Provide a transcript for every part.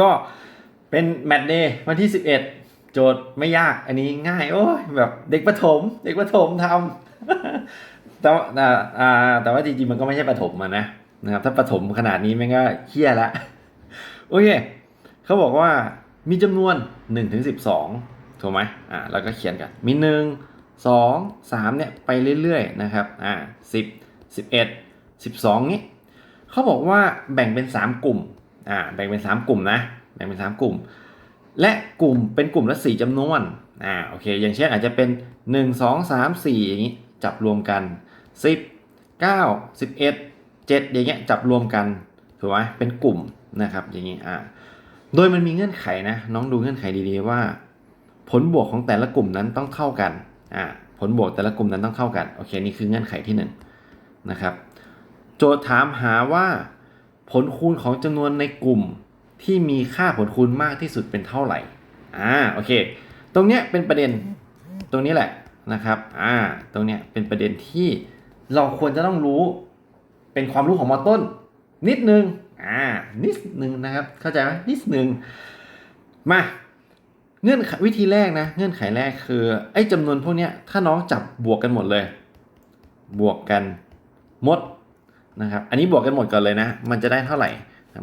ก็เป็นแมตช์เดย์วันที่ 11 โจทย์ไม่ยากอันนี้ง่าย โอ้ยแบบเด็กประถม เด็กประถมทำแต่ว่าอ่าอ่แต่ว่าจริงๆมันก็ไม่ใช่ประถมะนะนะครับถ้าประถมขนาดนี้มันก็เฮี้ยละโอเคเขาบอกว่ามีจำนวน1ถึง12ถูกไหมอ่าแล้วก็เขียนกัน มี 1 2 3เนี่ยไปเรื่อยๆนะครับอ่า10 11 12 นี้เขาบอกว่าแบ่งเป็น 3 กลุ่ม อ่าแบ่งเป็น 3 กลุ่มนะแบ่งเป็น 3 กลุ่ม และกลุ่มเป็นกลุ่มละ4จำนวนอ่าโอเค อย่างเช่นอาจจะเป็น 1 2 3 4 อย่างนี้จับรวมกัน 10 9 11 7อย่างเงี้ยจับรวมกันถูกไหมเป็นกลุ่มนะครับอย่างนี้อ่าโดยมันมีเงื่อนไขนะน้องดูเงื่อนไขดีๆว่า ผลบวกของแต่ละกลุ่มนั้นต้องเท่ากันอ่าผลบวกแต่ละกลุ่มนั้นต้องเท่ากันโอเคนี่คือเงื่อนไขที่1นงนะครับโจทย์ถามหาว่า ผลคูณของจำนวนในกลุ่มที่มีค่าผลคูณมากที่สุดเป็นเท่าไหร่ อ่า โอเค ตรงเนี้ยเป็นประเด็น ตรงนี้แหละนะครับ อ่า ตรงเนี้ยเป็นประเด็นที่เราควรจะต้องรู้ เป็นความรู้ของมอต้น นิดนึง อ่า นิดนึงนะครับ เข้าใจไหมนิดนึง มา เงื่อนไขวิธีแรกนะ เงื่อนไขแรกคือ ไอ้จำนวนพวกเนี้ย ถ้าน้องจับบวกกันหมดเลย บวกกันหมด นะครับอันนี้บวกกันหมดก่อนเลยนะ มันจะได้เท่าไหร่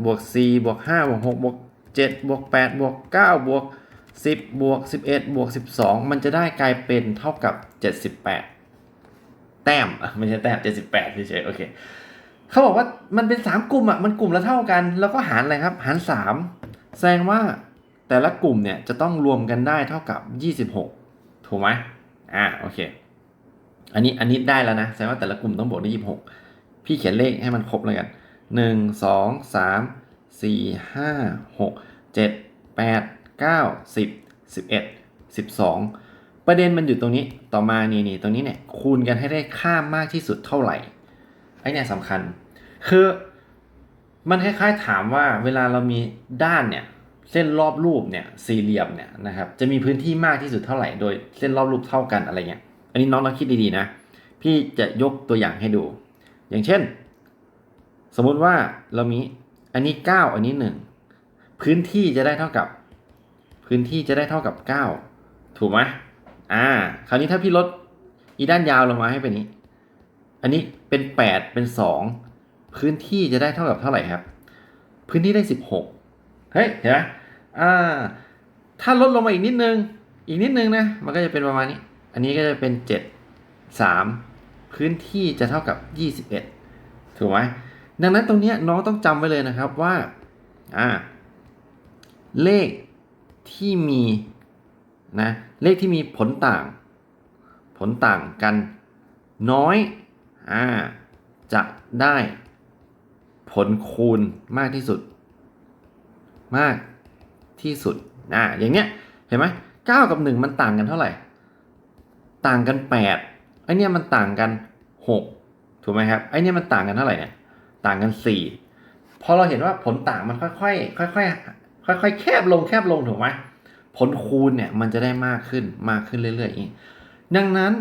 บวก4บวก5บวก6บวก7บวก8บวก9บวก10บวก11บวก12 มันจะได้กลายเป็นเท่ากับ 78 แต้มไม่ใช่แต้ม 78เฉยๆโอเคเขาบอกว่ามันเป็น 3 กลุ่มอะมันกลุ่มละเท่ากัน แล้วก็หารอะไรครับ หาร 3 แสดงว่าแต่ละกลุ่มเนี่ยจะต้องรวมกันได้เท่ากับ 26 ถูกไหมอ่าโอเค อันนี้อันนี้ได้แล้วนะแสดงว่าแต่ละกลุ่มต้องบวกได้ 26 พี่เขียนเลขให้มันครบเลยกัน1 2 3 4 5 6 7 8 9 10 11 12ปดเก้าสิบสิบเอ็ดสิบสองประเด็นมันอยู่ตรงนี้ต่อมานี่นี่ตรงนี้เนี่ยคูณกันให้ได้ค่ามากที่สุดเท่าไหร่ไอเนี่ยสำคัญ คือมันคล้ายๆถามว่าเวลาเรามีด้านเนี่ยเส้นรอบรูปเนี่ยสี่เหลี่ยมเนี่ยนะครับจะมีพื้นที่มากที่สุดเท่าไหร่โดยเส้นรอบรูปเท่ากันอะไรเงี้ยอันนี้น้องเราคิดดีๆนะ พี่จะยกตัวอย่างให้ดู อย่างเช่น สมมุติว่าเรามีอันนี้ 9 อันนี้ 1 พื้นที่จะได้เท่ากับ พื้นที่จะได้เท่ากับ 9 ถูกไหมอ่า คราวนี้ถ้าพี่ลดอีด้านยาวลงมาให้เป็นนี้ อันนี้เป็น 8 เป็น 2 พื้นที่จะได้เท่ากับเท่าไหร่ครับ พื้นที่ได้ 16 เฮ้ย เห็นไหมอ่า ถ้าลดลงมาอีกนิดนึง อีกนิดนึงนะ มันก็จะเป็นประมาณนี้ อันนี้ก็จะเป็น 7 3 พื้นที่จะเท่ากับ 21 ถูกไหมดังนั้นตรงนี้น้องต้องจำไว้เลยนะครับว่าอ่าเลขที่มีนะเลขที่มีผลต่าง ผลต่างกันน้อยอ่าจะได้ผลคูณมากที่สุด มากที่สุดอ่าอย่างเนี้ยเห็นไหมเก้ากับหนึ่งมันต่างกันเท่าไหร่ ต่างกันแปด ไอเนี้ยมันต่างกันหกถูกไหมครับ ไอเนี้ยมันต่างกันเท่าไหร่เนี่ย ต่างกันสี่พอเราเห็นว่าผลต่างมันค่อยๆ ค่อยๆ ค่อยๆ แคบลงแคบลงถูกไหมผลคูณเนี่ยมันจะได้มากขึ้นมากขึ้นเรื่อยๆอย่างนี้ดังนั้น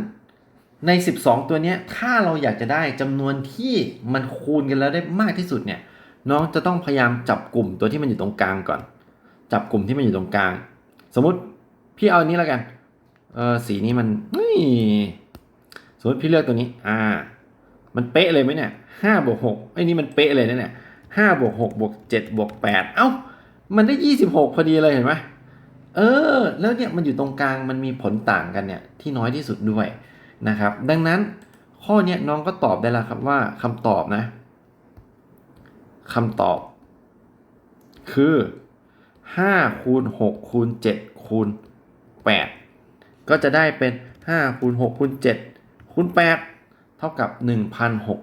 ใน 12 ตัวนี้ถ้าเราอยากจะได้จำนวนที่มันคูณกันแล้วได้มากที่สุดเนี่ย น้องจะต้องพยายามจับกลุ่มตัวที่มันอยู่ตรงกลางก่อน จับกลุ่มที่มันอยู่ตรงกลาง สมมุติพี่เอาอันนี้แล้วกัน เออสีนี้มันนี่ มมติพี่เลือกตัวนี้ อ่า มันเป๊ะเลยไหมเนี่ยห้าบวกหกไอ้นี่มันเป๊ะเลยนะเนี่ยห้าบวกหกบวกเจ็ดบวกแปดเอ้า มันได้ยี่สิบหกพอดีเลยเห็นไหมเออ แล้วเนี่ยมันอยู่ตรงกลางมันมีผลต่างกันเนี่ยที่น้อยที่สุดด้วยนะครับ ดังนั้นข้อเนี้ยน้องก็ตอบได้แล้วครับว่าคำตอบนะคำตอบ คือ5คูณ6คูณ7คูณ8ก็จะได้เป็น5คูณ6คูณ7 คูณ8เท่ากับ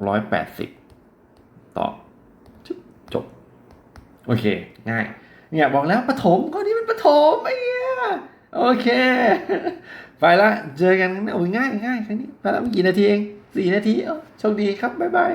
1,680 ตอบจบจบ โอเค ง่าย เนี่ยบอกแล้วปฐมข้อนี้มันปฐมไอ้เงี้ยโอเค ไปละ เจอกันนะโอ้ยง่ายง่ายแค่นี้ไปแล้วกี่นาทีเองสี่นาทีเอ้าโชคดีครับ บ๊ายบาย